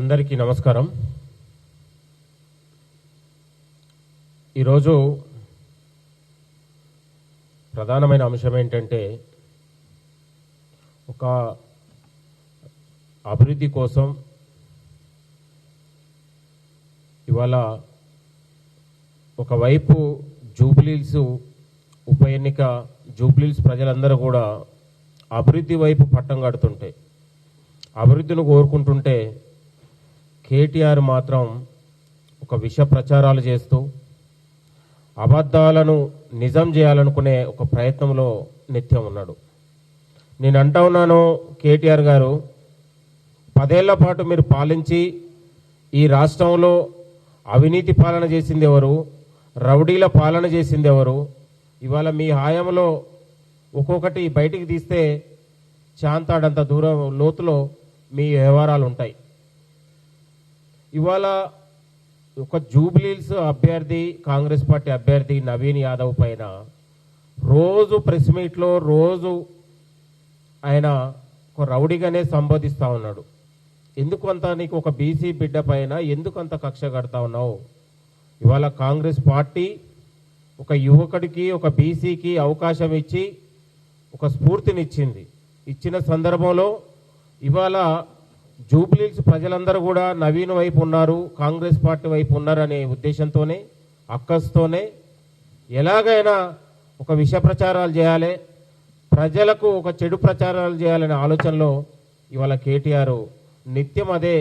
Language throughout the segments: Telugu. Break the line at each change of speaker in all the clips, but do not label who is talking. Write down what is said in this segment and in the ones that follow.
అందరికీ నమస్కారం. ఈరోజు ప్రధానమైన అంశం ఏంటంటే ఒక అభివృద్ధి కోసం ఇవాళ ఒకవైపు జూబ్లీల్స్ ఉప ఎన్నిక జూబ్లీల్స్ ప్రజలందరూ కూడా అభివృద్ధి వైపు పట్టం కడుతుంటే అభివృద్ధిని కోరుకుంటుంటే కేటీఆర్ మాత్రం ఒక విష ప్రచారాలు చేస్తూ అబద్ధాలను నిజం చేయాలనుకునే ఒక ప్రయత్నంలో నిత్యం ఉన్నాడు. నేను అంటా ఉన్నాను కేటీఆర్ గారు పదేళ్ళ పాటు మీరు పాలించి ఈ రాష్ట్రంలో అవినీతి పాలన చేసింది ఎవరు రౌడీల పాలన చేసింది ఎవరు ఇవాళ మీ హాయంలో ఒక్కొక్కటి బయటికి తీస్తే చాంతాడంత దూరం లోతులో మీ వ్యవహారాలు ఉంటాయి. ఇవాళ ఒక జూబ్లీల్స్ అభ్యర్థి కాంగ్రెస్ పార్టీ అభ్యర్థి నవీన్ యాదవ్ పైన రోజు ప్రెస్ మీట్లో రోజు ఆయన ఒక రౌడీగానే సంబోధిస్తూ ఉన్నాడు. ఎందుకు అంత నీకు ఒక బీసీ బిడ్డ పైన ఎందుకు అంత కక్ష కడతా ఉన్నావు? ఇవాళ కాంగ్రెస్ పార్టీ ఒక యువకుడికి ఒక బీసీకి అవకాశం ఇచ్చి ఒక స్ఫూర్తినిచ్చింది. ఇచ్చిన సందర్భంలో ఇవాళ జూబ్లీస్ ప్రజలందరూ కూడా నవీన్ వైపు ఉన్నారు కాంగ్రెస్ పార్టీ వైపు ఉన్నారనే ఉద్దేశంతోనే అక్కస్తోనే ఎలాగైనా ఒక విష ప్రచారాలు చేయాలి ప్రజలకు ఒక చెడు ప్రచారాలు చేయాలనే ఆలోచనలో ఇవాళ కేటీఆర్ నిత్యం అదే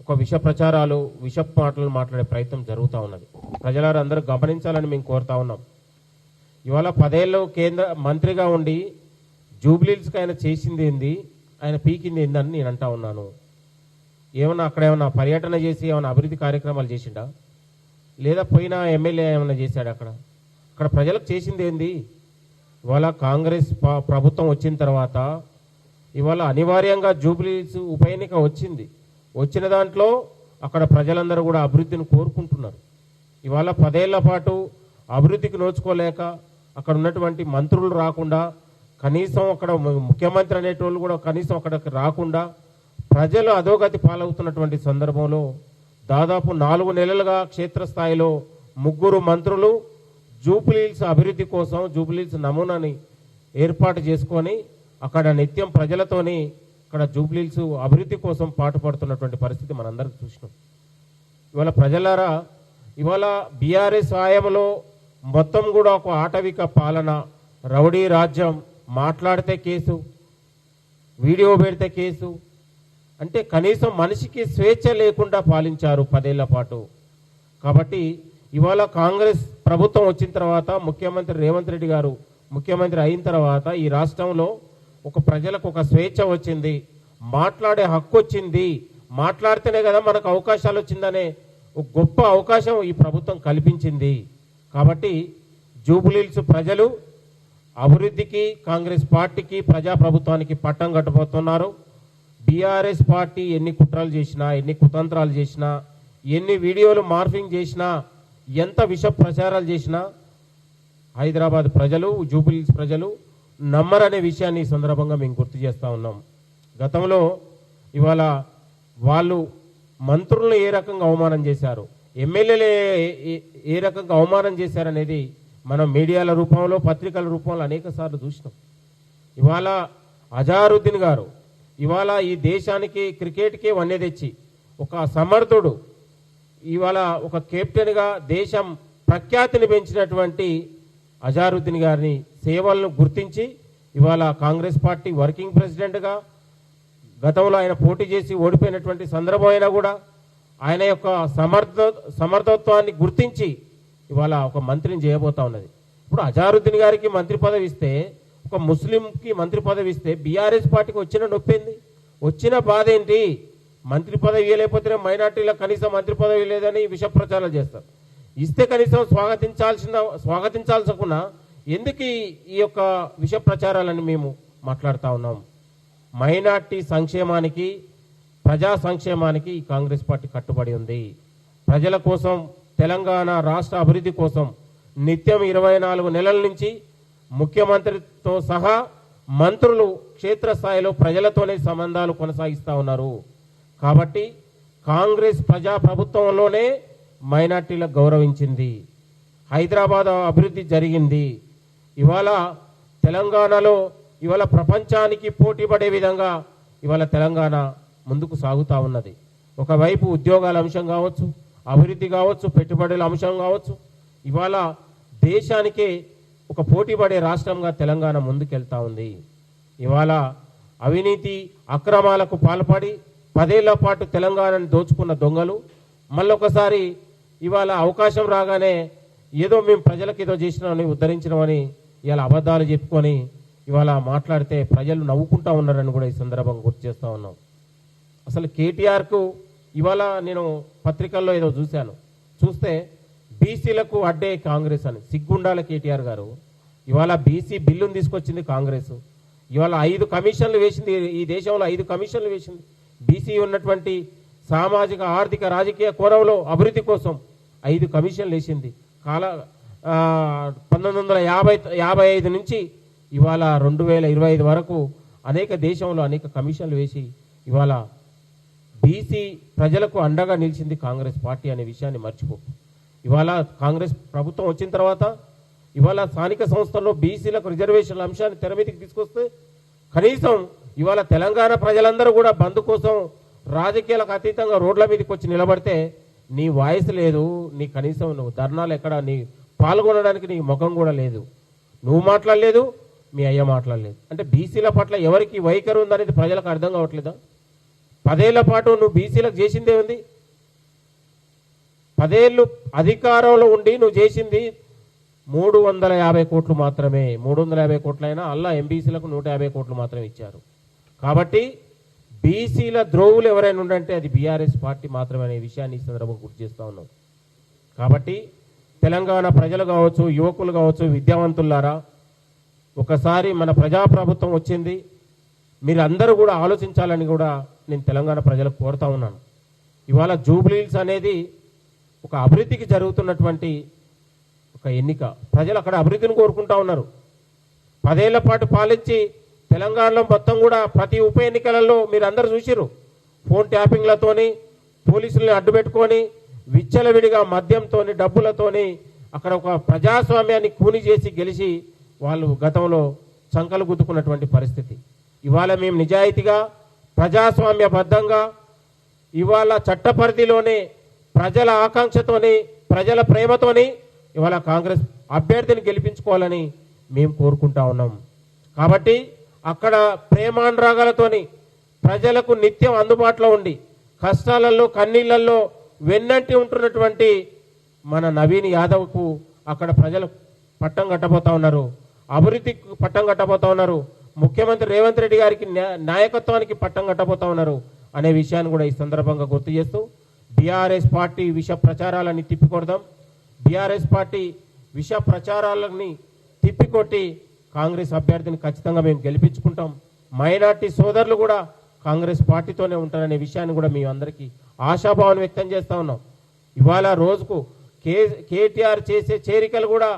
ఒక విష ప్రచారాలు విష మాటలు మాట్లాడే ప్రయత్నం జరుగుతూ ఉన్నది. ప్రజలారు అందరూ గమనించాలని మేము కోరుతా ఉన్నాం. ఇవాళ పదేళ్ళు కేంద్ర మంత్రిగా ఉండి జూబ్లీస్కి ఆయన చేసింది ఏంది? ఆయన పీకింది ఏందని నేను అంటా ఉన్నాను. ఏమన్నా అక్కడ ఏమన్నా పర్యటన చేసి ఏమైనా అభివృద్ధి కార్యక్రమాలు చేసిండా? లేదా పోయిన ఎమ్మెల్యే ఏమైనా చేశాడు అక్కడ? అక్కడ ప్రజలకు చేసింది ఏంది? ఇవాళ కాంగ్రెస్ ప- ప్రభుత్వం వచ్చిన తర్వాత ఇవాళ అనివార్యంగా జూబ్లీస్ ఉప ఎన్నిక వచ్చింది. వచ్చిన దాంట్లో అక్కడ ప్రజలందరూ కూడా అభివృద్ధిని కోరుకుంటున్నారు. ఇవాళ పదేళ్ళ పాటు అభివృద్ధికి నోచుకోలేక అక్కడ ఉన్నటువంటి మంత్రులు రాకుండా కనీసం అక్కడ ముఖ్యమంత్రి అనేటోళ్ళు కూడా కనీసం అక్కడికి రాకుండా ప్రజలు అధోగతి పాలవుతున్నటువంటి సందర్భంలో దాదాపు నాలుగు నెలలుగా క్షేత్రస్థాయిలో ముగ్గురు మంత్రులు జూబ్లీల్స్ అభివృద్ధి కోసం జూబ్లీల్స్ నమూనాని ఏర్పాటు చేసుకొని అక్కడ నిత్యం ప్రజలతోని అక్కడ జూబ్లీల్స్ అభివృద్ధి కోసం పాటుపడుతున్నటువంటి పరిస్థితి మనందరికీ చూసినాం. ఇవాళ ప్రజలారా ఇవాళ బీఆర్ఎస్ హాయంలో మొత్తం కూడా ఒక ఆటవిక పాలన రౌడీ రాజ్యం మాట్లాడితే కేసు వీడియో పెడితే కేసు అంటే కనీసం మనిషికి స్వేచ్ఛ లేకుండా పాలించారు పదేళ్ళ పాటు. కాబట్టి ఇవాళ కాంగ్రెస్ ప్రభుత్వం వచ్చిన తర్వాత ముఖ్యమంత్రి రేవంత్ రెడ్డి గారు ముఖ్యమంత్రి అయిన తర్వాత ఈ రాష్ట్రంలో ఒక ప్రజలకు ఒక స్వేచ్ఛ వచ్చింది మాట్లాడే హక్కు వచ్చింది. మాట్లాడితేనే కదా మనకు అవకాశాలు వచ్చిందనే ఒక గొప్ప అవకాశం ఈ ప్రభుత్వం కల్పించింది. కాబట్టి జూబిలీల్స్ ప్రజలు అభివృద్ధికి కాంగ్రెస్ పార్టీకి ప్రజాప్రభుత్వానికి పట్టం కట్టబోతున్నారు. బీఆర్ఎస్ పార్టీ ఎన్ని కుట్రలు చేసినా ఎన్ని కుతంత్రాలు చేసినా ఎన్ని వీడియోలు మార్ఫింగ్ చేసినా ఎంత విష ప్రచారాలు చేసినా హైదరాబాద్ ప్రజలు జూబిలీస్ ప్రజలు నమ్మరనే విషయాన్ని ఈ సందర్భంగా మేము గుర్తు చేస్తూ ఉన్నాం. గతంలో ఇవాళ వాళ్ళు మంత్రులను ఏ రకంగా అవమానం చేశారు? ఎమ్మెల్యేలు ఏ- ఏ రకంగా అవమానం చేశారనేది మనం మీడియాల రూపంలో పత్రికల రూపంలో అనేక సార్లు చూసినాం. ఇవాళ అజారుద్దీన్ గారు ఇవాళ ఈ దేశానికి క్రికెట్కే వన్నె తెచ్చి ఒక సమర్థుడు ఇవాళ ఒక కెప్టెన్గా దేశం ప్రఖ్యాతిని పెంచినటువంటి అజారుద్దీన్ గారిని సేవలను గుర్తించి ఇవాళ కాంగ్రెస్ పార్టీ వర్కింగ్ ప్రెసిడెంట్గా గతంలో ఆయన పోటీ చేసి ఓడిపోయినటువంటి సందర్భం అయినా కూడా ఆయన యొక్క సమర్థ సమర్థత్వాన్ని గుర్తించి ఇవాళ ఒక మంత్రిని చేయబోతా ఉన్నది. ఇప్పుడు అజారుద్దీన్ గారికి మంత్రి పదవి ఇస్తే ఒక ముస్లింకి మంత్రి పదవి ఇస్తే బీఆర్ఎస్ పార్టీకి వచ్చిన నొప్పింది వచ్చిన బాధ ఏంటి? మంత్రి పదవి ఇవ్వలేకపోతే మైనార్టీలకు కనీసం మంత్రి పదవి లేదని విష ప్రచారాలు చేస్తారు. ఇస్తే కనీసం స్వాగతించాల్సిన స్వాగతించాల్సకున్నా ఎందుకు ఈ- యొక్క విష ప్రచారాలని మేము మాట్లాడుతూ ఉన్నాం? మైనార్టీ సంక్షేమానికి ప్రజా సంక్షేమానికి ఈ కాంగ్రెస్ పార్టీ కట్టుబడి ఉంది. ప్రజల కోసం తెలంగాణ రాష్ట్ర అభివృద్ధి కోసం నిత్యం ఇరవై నాలుగు నెలల నుంచి ముఖ్యమంత్రితో సహా మంత్రులు క్షేత్రస్థాయిలో ప్రజలతోనే సంబంధాలు కొనసాగిస్తూ ఉన్నారు. కాబట్టి కాంగ్రెస్ ప్రజా ప్రభుత్వంలోనే మైనార్టీలకు గౌరవించింది. హైదరాబాద్ అభివృద్ధి జరిగింది. ఇవాళ తెలంగాణలో ఇవాళ ప్రపంచానికి పోటీ పడే విధంగా ఇవాళ తెలంగాణ ముందుకు సాగుతూ ఉన్నది. ఒకవైపు ఉద్యోగాల అంశం కావచ్చు అభివృద్ధి కావచ్చు పెట్టుబడుల అంశం కావచ్చు. ఇవాళ దేశానికే ఒక పోటీ పడే రాష్ట్రంగా తెలంగాణ ముందుకెళ్తా ఉంది. ఇవాళ అవినీతి అక్రమాలకు పాల్పడి పదేళ్ళ పాటు తెలంగాణను దోచుకున్న దొంగలు మళ్ళొకసారి ఇవాళ అవకాశం రాగానే ఏదో మేము ప్రజలకు ఏదో చేసినామని ఉద్ధరించినామని ఇవాళ అబద్ధాలు చెప్పుకొని ఇవాళ మాట్లాడితే ప్రజలు నవ్వుకుంటా ఉన్నారని కూడా ఈ సందర్భంగా గుర్తు చేస్తూ ఉన్నాం. అసలు కేటీఆర్కు ఇవాళ నేను పత్రికల్లో ఏదో చూశాను. చూస్తే బీసీలకు అడ్డే కాంగ్రెస్ అని సిగ్గుండాల కేటీఆర్ గారు. ఇవాళ బీసీ బిల్లును తీసుకొచ్చింది కాంగ్రెస్. ఇవాళ ఐదు కమిషన్లు వేసింది ఈ దేశంలో ఐదు కమిషన్లు వేసింది. బీసీ ఉన్నటువంటి సామాజిక ఆర్థిక రాజకీయ కోరంలో అభివృద్ధి కోసం ఐదు కమిషన్లు వేసింది. కాల పంతొమ్మిది వందల యాభై యాభై ఐదు నుంచి ఇవాళ రెండు వేల ఇరవై ఐదు వరకు అనేక దేశంలో అనేక కమిషన్లు వేసి ఇవాళ బీసీ ప్రజలకు అండగా నిలిచింది కాంగ్రెస్ పార్టీ అనే విషయాన్ని మర్చిపో. ఇవాళ కాంగ్రెస్ ప్రభుత్వం వచ్చిన తర్వాత ఇవాళ స్థానిక సంస్థల్లో బీసీలకు రిజర్వేషన్ల అంశాన్ని తెరమీదికి తీసుకొస్తే కనీసం ఇవాళ తెలంగాణ ప్రజలందరూ కూడా బంద్ కోసం రాజకీయాలకు అతీతంగా రోడ్ల మీదకి వచ్చి నిలబడితే నీ వాయిస్ లేదు నీ కనీసం నువ్వు ధర్నాలు ఎక్కడ నీ పాల్గొనడానికి నీ ముఖం కూడా లేదు. నువ్వు మాట్లాడలేదు మీ అయ్య మాట్లాడలేదు. అంటే బీసీల పట్ల ఎవరికి వైఖరి ఉందనేది ప్రజలకు అర్థం కావట్లేదా? పదేళ్ళ పాటు నువ్వు బీసీలకు చేసిందే ఉంది. పదేళ్ళు అధికారంలో ఉండి నువ్వు చేసింది మూడు వందల యాభై కోట్లు మాత్రమే. మూడు వందల యాభై కోట్లైనా అల్లా ఎంబీసీలకు నూట యాభై కోట్లు మాత్రమే ఇచ్చారు. కాబట్టి బీసీల ద్రోవులు ఎవరైనా ఉండంటే అది బీఆర్ఎస్ పార్టీ మాత్రమే అనే విషయాన్ని ఈ సందర్భంగా గుర్తు చేస్తూ ఉన్నాం. కాబట్టి తెలంగాణ ప్రజలు కావచ్చు యువకులు కావచ్చు విద్యావంతులారా ఒకసారి మన ప్రజాప్రభుత్వం వచ్చింది. మీరు అందరూ కూడా ఆలోచించాలని కూడా నేను తెలంగాణ ప్రజలకు కోరుతా ఉన్నాను. ఇవాళ జూబ్లీల్స్ అనేది ఒక అభివృద్ధికి జరుగుతున్నటువంటి ఒక ఎన్నిక. ప్రజలు అక్కడ అభివృద్ధిని కోరుకుంటా ఉన్నారు. పదేళ్ళ పాటు పాలించి తెలంగాణలో మొత్తం కూడా ప్రతి ఉప ఎన్నికలలో మీరు అందరు చూసిరు ఫోన్ ట్యాపింగ్లతోని పోలీసుల్ని అడ్డుపెట్టుకొని విచ్చలవిడిగా మద్యంతోని డబ్బులతోని అక్కడ ఒక ప్రజాస్వామ్యాన్ని కూని చేసి గెలిచి వాళ్ళు గతంలో చంకలు గుద్దుకున్నటువంటి పరిస్థితి. ఇవాళ మేము నిజాయితీగా ప్రజాస్వామ్యబద్ధంగా ఇవాళ చట్ట పరిధిలోనే ప్రజల ఆకాంక్షతోని ప్రజల ప్రేమతోని ఇవాళ కాంగ్రెస్ అభ్యర్థిని గెలిపించుకోవాలని మేము కోరుకుంటా ఉన్నాం. కాబట్టి అక్కడ ప్రేమానురాగాలతోని ప్రజలకు నిత్యం అందుబాటులో ఉండి కష్టాలలో కన్నీళ్ళలో వెన్నంటి ఉంటున్నటువంటి మన నవీన్ యాదవ్కు అక్కడ ప్రజలు పట్టం కట్టబోతా ఉన్నారు. అభివృద్ధికి పట్టం కట్టబోతా ఉన్నారు. ముఖ్యమంత్రి రేవంత్ రెడ్డి గారికి నాయకత్వానికి పట్టం కట్టబోతా ఉన్నారు అనే విషయాన్ని కూడా ఈ సందర్భంగా గుర్తు చేస్తూ బీఆర్ఎస్ పార్టీ విష ప్రచారాలని తిప్పికొడదాం. బీఆర్ఎస్ పార్టీ విష ప్రచారాలని తిప్పికొట్టి కాంగ్రెస్ అభ్యర్థిని ఖచ్చితంగా మేము గెలిపించుకుంటాం. మైనార్టీ సోదరులు కూడా కాంగ్రెస్ పార్టీతోనే ఉంటారనే విషయాన్ని కూడా మేము అందరికీ ఆశాభావం వ్యక్తం చేస్తూ ఉన్నాం. ఇవాళ రోజుకు కే కేటీఆర్ చేసే చేరికలు కూడా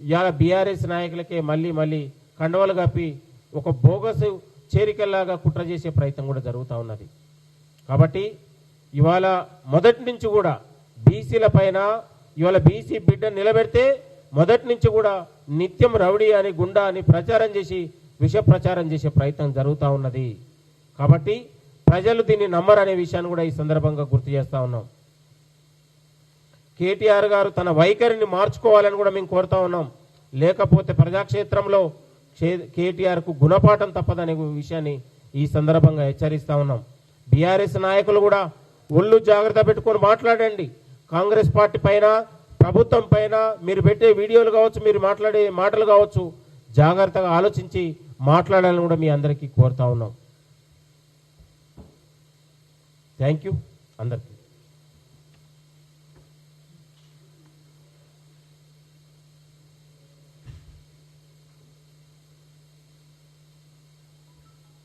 ఇవాళ బీఆర్ఎస్ నాయకులకే మళ్ళీ మళ్ళీ కండవాలు కప్పి ఒక బోగస్ చేరికల్లాగా కుట్ర చేసే ప్రయత్నం కూడా జరుగుతూ ఉన్నది. కాబట్టి ఇవాళ మొదటి నుంచి కూడా బీసీల పైన ఇవాళ బీసీ బిడ్డ నిలబెడితే మొదటి నుంచి కూడా నిత్యం రౌడీ అని గుండా అని ప్రచారం చేసి విష ప్రచారం చేసే ప్రయత్నం జరుగుతూ ఉన్నది. కాబట్టి ప్రజలు దీన్ని నమ్మరనే విషయాన్ని కూడా ఈ సందర్భంగా గుర్తు చేస్తూ ఉన్నాం. కేటీఆర్ గారు తన వైఖరిని మార్చుకోవాలని కూడా మేము కోరుతా ఉన్నాం. లేకపోతే ప్రజాక్షేత్రంలో కేటీఆర్కు గుణపాఠం తప్పదనే విషయాన్ని ఈ సందర్భంగా హెచ్చరిస్తా ఉన్నాం. బీఆర్ఎస్ నాయకులు కూడా ఒళ్ళు జాగ్రత్త పెట్టుకొని మాట్లాడండి. కాంగ్రెస్ పార్టీ పైన ప్రభుత్వం పైన మీరు పెట్టే వీడియోలు కావచ్చు మీరు మాట్లాడే మాటలు కావచ్చు జాగ్రత్తగా ఆలోచించి మాట్లాడాలని కూడా మీ అందరికీ కోరుతా ఉన్నాం. థ్యాంక్ యూ అందరికీ.